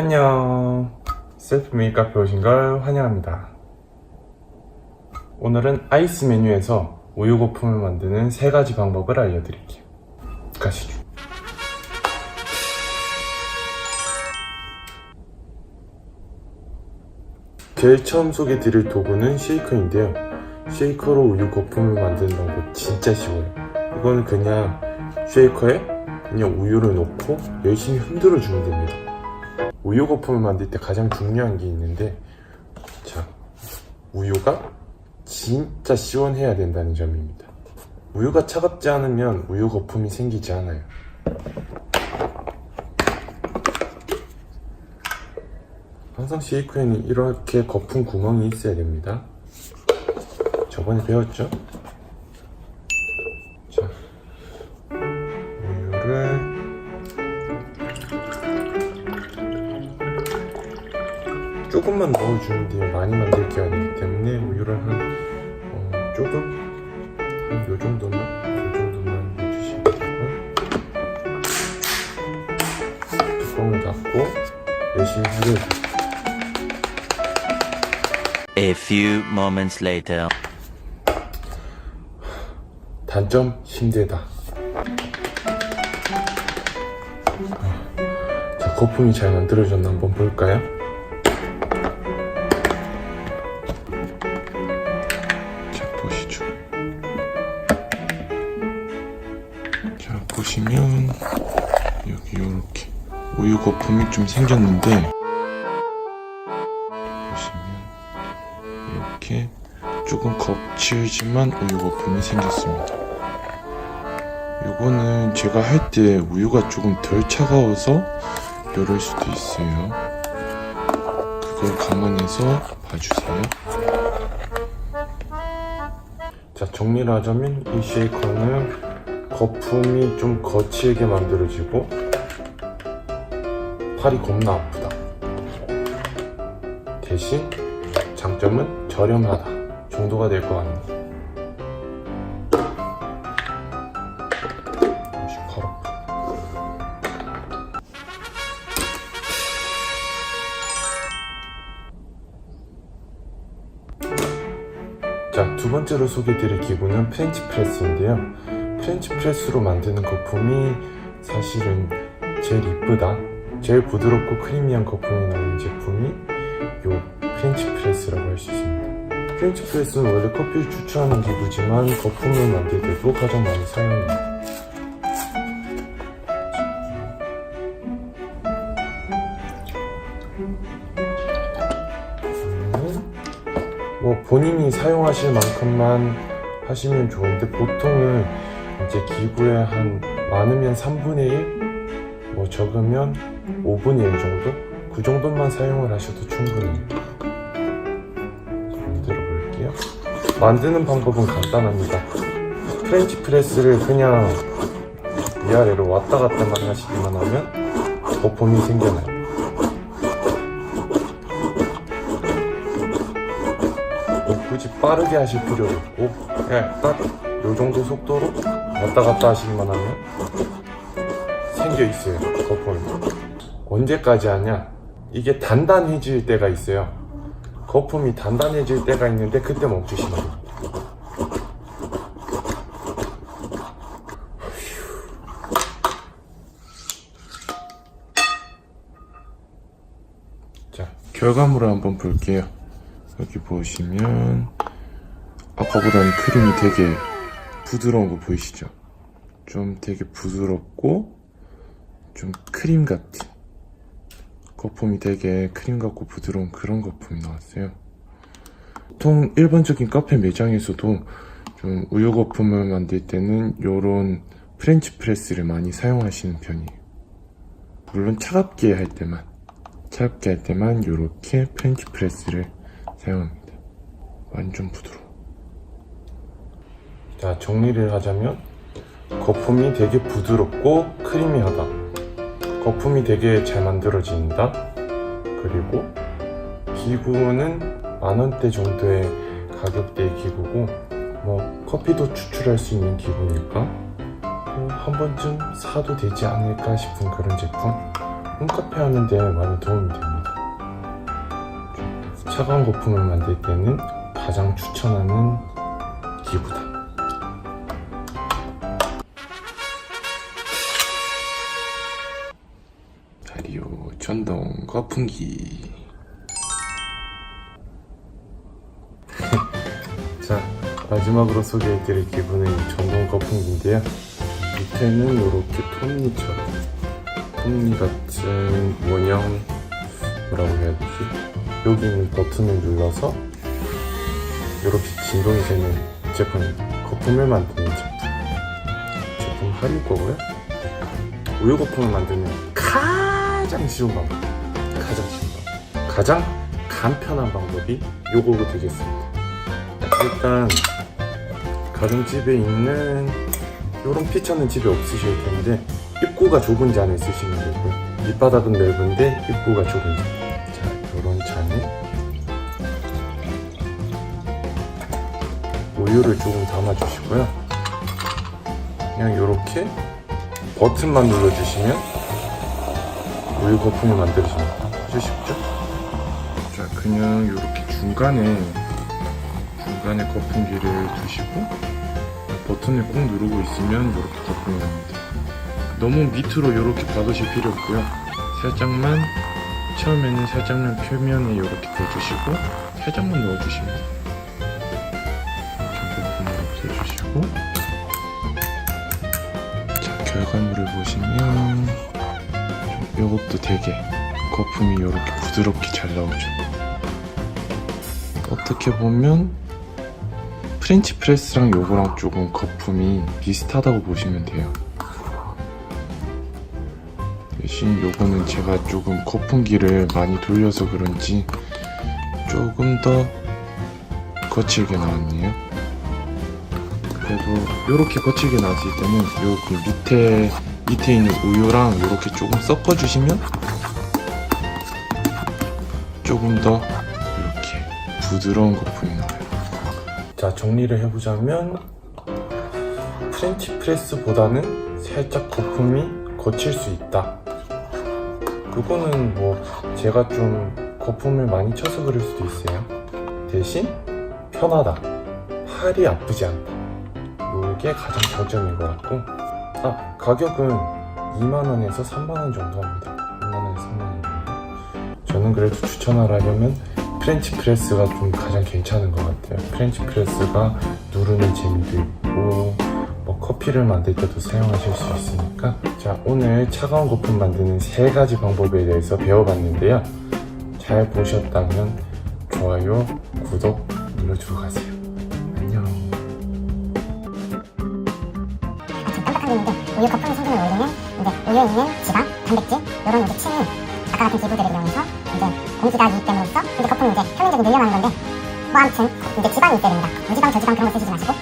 안녕. 셀프 메이크 카페 오신 걸 환영합니다. 오늘은 아이스 메뉴에서 우유 거품을 만드는 세 가지 방법을 알려드릴게요. 가시죠. 제일 처음 소개드릴 도구는 쉐이커인데요. 쉐이커로 우유 거품을 만드는 방법 진짜 쉬워요. 이거는 그냥 쉐이커에 그냥 우유를 넣고 열심히 흔들어 주면 됩니다. 우유 거품을 만들 때 가장 중요한 게 있는데 자 우유가 진짜 시원해야 된다는 점입니다. 우유가 차갑지 않으면 우유 거품이 생기지 않아요. 항상 쉐이크에는 이렇게 거품 구멍이 있어야 됩니다. 저번에 배웠죠? 자, 우유를 조금만 넣어주면 돼요. 많이 만들 게 아니기 때문에 우유를 한 어, 조금 한 요 정도만 요 정도만 넣어주시면 되고 뚜껑을 닫고 열심히 흐려주세요. A few moments later. 단점 힘들다. 자, 거품이 잘 만들어졌나 한번 볼까요? 거품이 좀 생겼는데 보시면 이렇게 조금 거칠지만 우유 거품이 생겼습니다. 이거는 제가 할 때 우유가 조금 덜 차가워서 이럴 수도 있어요. 그걸 감안해서 봐주세요. 자, 정리를 하자면 이 쉐이커는 거품이 좀 거칠게 만들어지고 팔이 겁나 아프다. 대신 장점은 저렴하다 정도가 될 것. 58원. 자, 두 번째로 소개드릴 기구는 프렌치 프레스인데요. 프렌치 프레스로 만드는 거품이 사실은 제일 이쁘다. 제일 부드럽고 크리미한 거품이 나오는 제품이 요 프렌치 프레스라고 할 수 있습니다. 프렌치 프레스는 원래 커피를 추출하는 기구지만 거품을 만들 때도 가장 많이 사용해요. 음, 뭐 본인이 사용하실 만큼만 하시면 좋은데 보통은 이제 기구에 한 많으면 3분의 1, 뭐 적으면 5분의 1 정도? 그 정도만 사용을 하셔도 충분해요. 만들어 볼게요. 만드는 방법은 간단합니다. 프렌치 프레스를 그냥 위아래로 왔다 갔다만 하시기만 하면 거품이 생겨나요. 뭐 굳이 빠르게 하실 필요 없고 그냥 딱 요 정도 속도로 왔다 갔다 하시기만 하면 생겨 있어요 언제까지 하냐? 이게 단단해질 때가 있어요. 거품이 단단해질 때가 있는데 그때 멈추시면 돼요 자 결과물을 한번 볼게요. 여기 보시면 아까보다는 크림이 되게 부드러운 거 보이시죠? 좀 되게 부드럽고 좀 크림 같은 거품이 되게 크림 같고 부드러운 그런 거품이 나왔어요. 보통 일반적인 카페 매장에서도 좀 우유 거품을 만들 때는 이런 프렌치 프레스를 많이 사용하시는 편이에요. 물론 차갑게 할 때만 차갑게 할 때만 이렇게 프렌치 프레스를 사용합니다. 완전 부드러워. 자, 정리를 하자면 거품이 되게 부드럽고 크리미하다. 거품이 되게 잘 만들어진다. 그리고 기구는 만 원대 정도의 가격대의 기구고 뭐 커피도 추출할 수 있는 기구니까 뭐한 번쯤 사도 되지 않을까 싶은 그런 제품. 홈카페 하는데 많이 도움이 됩니다. 차가운 거품을 만들 때는 가장 추천하는 기구다. 전동 거품기. 자, 마지막으로 소개해드릴 이 전동 거품기인데요. 밑에는 이렇게 톱니처럼 톱니 같은 원형 뭐라고 해야 되지? 여기 있는 버튼을 눌러서 이렇게 진동이 되는 제품입니다. 거품을 만드는 제품. 제품 할일 거고요. 우유 거품을 만드는 가장 쉬운 방법. 가장 쉬운 방법. 가장 간편한 방법이 요거로 되겠습니다. 일단 가정집에 있는 요런 피처는 집에 없으실 텐데 입구가 좁은 잔을 쓰시면 되고요. 밑바닥은 넓은데 입구가 좁은 잔. 자, 요런 잔에 우유를 조금 담아주시고요. 그냥 요렇게 버튼만 눌러주시면 우유 거품을 만들어줍니다. 아주 쉽죠? 자, 그냥 요렇게 중간에 중간에 거품기를 두시고 버튼을 꾹 누르고 있으면 이렇게 거품이 납니다. 너무 밑으로 이렇게 박으실 필요 없고요. 살짝만 처음에는 살짝만 표면에 이렇게 넣어주시고 살짝만 넣어주시면 돼요. 이렇게 거품을 없애주시고 자 결과물을 보시면 좀 이것도 되게 거품이 이렇게 부드럽게 잘 나오죠. 어떻게 보면 프렌치 프레스랑 요거랑 조금 거품이 비슷하다고 보시면 돼요. 대신 요거는 제가 조금 거품기를 많이 돌려서 그런지 조금 더 거칠게 나왔네요. 그래도 요렇게 거칠게 나왔을 때는 요그 밑에 밑에 있는 우유랑 요렇게 조금 섞어 주시면 조금 더 이렇게 부드러운 거품이 나와요. 자 정리를 해보자면 프렌치 프레스보다는 살짝 거품이 거칠 수 있다. 그거는 뭐 제가 좀 거품을 많이 쳐서 그럴 수도 있어요. 대신 편하다. 팔이 아프지 않다. 이게 가장 장점인 것 같고 아 가격은 2만원에서 3만원 정도 합니다. 2만원에서 3만원 정도. 저는 그래도 추천하려면 프렌치 프레스가 좀 가장 괜찮은 것 같아요. 프렌치 프레스가 누르는 재미도 있고 뭐 커피를 만들 때도 사용하실 수 있으니까 자 오늘 차가운 거품 만드는 세 가지 방법에 대해서 배워봤는데요. 잘 보셨다면 좋아요, 구독 눌러주고 가세요. 있는데 우유 거품 성분을 올리면 이제 우유에 있는 지방, 단백질 이런 이제 침이 아까 같은 기구들을 이용해서 이제 공기가 유입됨으로써 이제 거품을 이제 표면적으로 늘려가는 건데 뭐 아무튼 이제 지방이 있어야 됩니다. 무지방, 저지방 그런 거 쓰시지 마시고